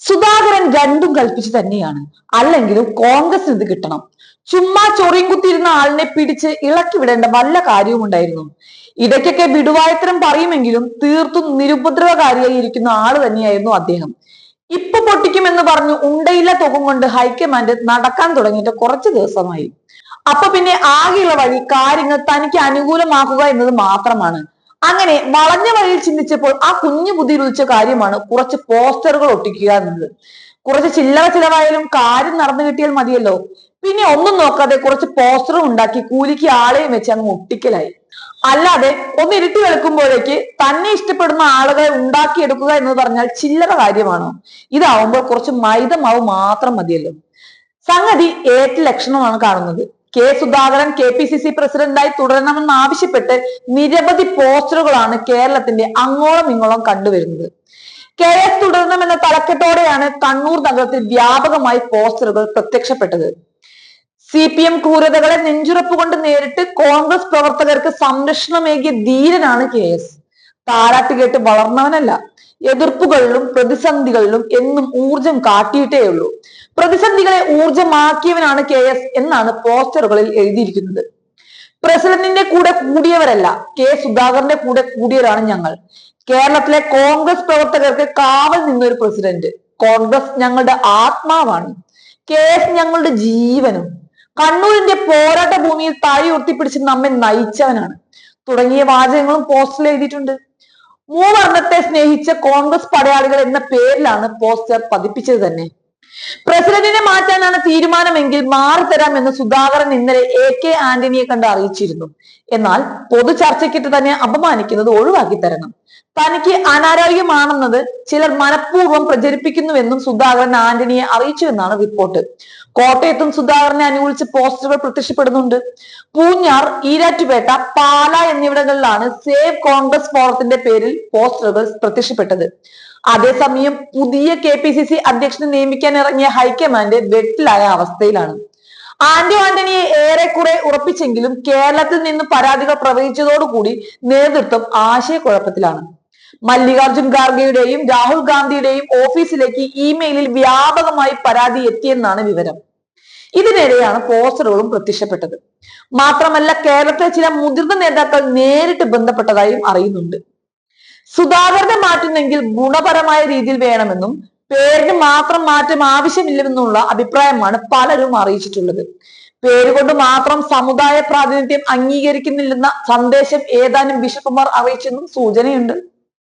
സുധാകരൻ രണ്ടും കൽപ്പിച്ചു തന്നെയാണ്. അല്ലെങ്കിലും കോൺഗ്രസ് ഇത് കിട്ടണം. ചുമ്മാ ചൊറിയും കുത്തിയിരുന്ന ആളിനെ പിടിച്ച് ഇളക്കി വിടേണ്ട വല്ല കാര്യവും ഉണ്ടായിരുന്നു. ഇടയ്ക്കൊക്കെ വിടുവായത്തരം പറയുമെങ്കിലും തീർത്തും നിരുപദ്രവകാരിയായി ഇരിക്കുന്ന ആൾ തന്നെയായിരുന്നു അദ്ദേഹം. ഇപ്പൊ പൊട്ടിക്കുമെന്ന് പറഞ്ഞു ഉണ്ടയില്ല തുകം കൊണ്ട് ഹൈക്കമാൻഡ് നടക്കാൻ തുടങ്ങിയിട്ട് കുറച്ച് ദിവസമായി. അപ്പൊ പിന്നെ ആകെയുള്ള വഴി കാര്യങ്ങൾ തനിക്ക് അനുകൂലമാക്കുക എന്നത് മാത്രമാണ്. അങ്ങനെ വളഞ്ഞ വഴിയിൽ ചിന്തിച്ചപ്പോൾ ആ കുഞ്ഞു ബുദ്ധി ഉദിച്ച കാര്യമാണ് കുറച്ച് പോസ്റ്ററുകൾ ഒട്ടിക്കുക എന്നത്. കുറച്ച് ചില്ലറ ചിലവായാലും കാര്യം നടന്നു കിട്ടിയാൽ മതിയല്ലോ. പിന്നെ ഒന്നും നോക്കാതെ കുറച്ച് പോസ്റ്ററും ഉണ്ടാക്കി കൂലിക്ക് ആളെയും വെച്ച് അങ്ങ് ഒട്ടിക്കലായി. അല്ലാതെ ഒന്ന് ഇരുട്ടി വെളുക്കുമ്പോഴേക്ക് തന്നെ ഇഷ്ടപ്പെടുന്ന ആളുകളെ ഉണ്ടാക്കിയെടുക്കുക എന്ന് പറഞ്ഞാൽ ചില്ലറ കാര്യമാണോ? ഇതാവുമ്പോൾ കുറച്ച് മൈദമാവ് മാത്രം മതിയല്ലോ. സംഗതി ഏറ്റ ലക്ഷണമാണ് കാണുന്നത്. K Sudhakaran K P C C പ്രസിഡന്റായി തുടരണമെന്ന് ആവശ്യപ്പെട്ട് നിരവധി പോസ്റ്ററുകളാണ് കേരളത്തിന്റെ അങ്ങോളം ഇങ്ങോളം കണ്ടുവരുന്നത്. കെ എസ് തുടരണമെന്ന തലക്കെട്ടോടെയാണ് കണ്ണൂർ നഗരത്തിൽ വ്യാപകമായി പോസ്റ്ററുകൾ പ്രത്യക്ഷപ്പെട്ടത്. സി പി എം ക്രൂരതകളെ നെഞ്ചുറപ്പ് കൊണ്ട് നേരിട്ട് കോൺഗ്രസ് പ്രവർത്തകർക്ക് സംരക്ഷണമേകിയ ധീരനാണ് കെ എസ്. താരാട്ട് കേട്ട് വളർന്നവനല്ല. എതിർപ്പുകളിലും പ്രതിസന്ധികളിലും എന്നും ഊർജം കാട്ടിയിട്ടേ ഉള്ളൂ. പ്രതിസന്ധികളെ ഊർജമാക്കിയവനാണ് കെ എസ് എന്നാണ് പോസ്റ്ററുകളിൽ എഴുതിയിരിക്കുന്നത്. പ്രസിഡന്റിന്റെ കൂടെ കൂടിയവരല്ല കെ സുധാകരന്റെ കൂടെ കൂടിയവരാണ് ഞങ്ങൾ. കേരളത്തിലെ കോൺഗ്രസ് പ്രവർത്തകർക്ക് കാവൽ നിന്നൊരു പ്രസിഡന്റ്. കോൺഗ്രസ് ഞങ്ങളുടെ ആത്മാവാണ്. കെ എസ് ഞങ്ങളുടെ ജീവനും. കണ്ണൂരിന്റെ പോരാട്ട ഭൂമിയിൽ താഴെ നമ്മെ നയിച്ചവനാണ്. തുടങ്ങിയ വാചകങ്ങളും പോസ്റ്ററിൽ എഴുതിയിട്ടുണ്ട്. മൂവർണത്തെ സ്നേഹിച്ച കോൺഗ്രസ് പടയാളികൾ എന്ന പേരിലാണ് പോസ്റ്റർ പതിപ്പിച്ചത് തന്നെ. പ്രസിഡന്റിനെ മാറ്റാനാണ് തീരുമാനമെങ്കിൽ എന്ന് സുധാകരൻ ഇന്നലെ എ കെ ആന്റണിയെ കണ്ട് അറിയിച്ചിരുന്നു. എന്നാൽ പൊതു ചർച്ചയ്ക്കിട്ട് തന്നെ അപമാനിക്കുന്നത് ഒഴിവാക്കി തരണം. തനിക്ക് അനാരോഗ്യമാണെന്നത് ചിലർ മനഃപൂർവം പ്രചരിപ്പിക്കുന്നുവെന്നും സുധാകരൻ ആന്റണിയെ അറിയിച്ചുവെന്നാണ് റിപ്പോർട്ട്. കോട്ടയത്തും സുധാകരനെ അനുകൂലിച്ച് പോസ്റ്ററുകൾ പ്രത്യക്ഷപ്പെടുന്നുണ്ട്. പൂഞ്ഞാർ ഈരാറ്റുപേട്ട പാല എന്നിവിടങ്ങളിലാണ് സേവ് കോൺഗ്രസ് ഫോറത്തിന്റെ പേരിൽ പോസ്റ്ററുകൾ പ്രത്യക്ഷപ്പെട്ടത്. അതേസമയം പുതിയ കെ പി സി സി അധ്യക്ഷനെ നിയമിക്കാൻ ഇറങ്ങിയ ഹൈക്കമാൻഡ് വെട്ടിലായ അവസ്ഥയിലാണ്. ആന്റോ ആന്റണിയെ ഏറെക്കുറെ ഉറപ്പിച്ചെങ്കിലും കേരളത്തിൽ നിന്ന് പരാതികൾ പ്രവഹിച്ചതോടുകൂടി നേതൃത്വം ആശയക്കുഴപ്പത്തിലാണ്. മല്ലികാർജുൻ ഖാർഗെയുടെയും രാഹുൽ ഗാന്ധിയുടെയും ഓഫീസിലേക്ക് ഇമെയിലിൽ വ്യാപകമായി പരാതി എത്തിയെന്നാണ് വിവരം. ഇതിനിടെയാണ് പോസ്റ്ററുകളും പ്രത്യക്ഷപ്പെട്ടത്. മാത്രമല്ല കേരളത്തിലെ ചില മുതിർന്ന നേതാക്കൾ നേരിട്ട് ബന്ധപ്പെട്ടതായും അറിയുന്നുണ്ട്. സുധാകരനെ മാറ്റുന്നെങ്കിൽ ഗുണപരമായ രീതിയിൽ വേണമെന്നും പേരിന് മാത്രം മാറ്റം ആവശ്യമില്ലെന്നുള്ള അഭിപ്രായമാണ് പലരും അറിയിച്ചിട്ടുള്ളത്. പേരുകൊണ്ട് മാത്രം സമുദായ പ്രാതിനിധ്യം അംഗീകരിക്കുന്നില്ലെന്ന സന്ദേശം ഏതാനും ബിഷപ്പുമാർ അറിയിച്ചെന്നും സൂചനയുണ്ട്.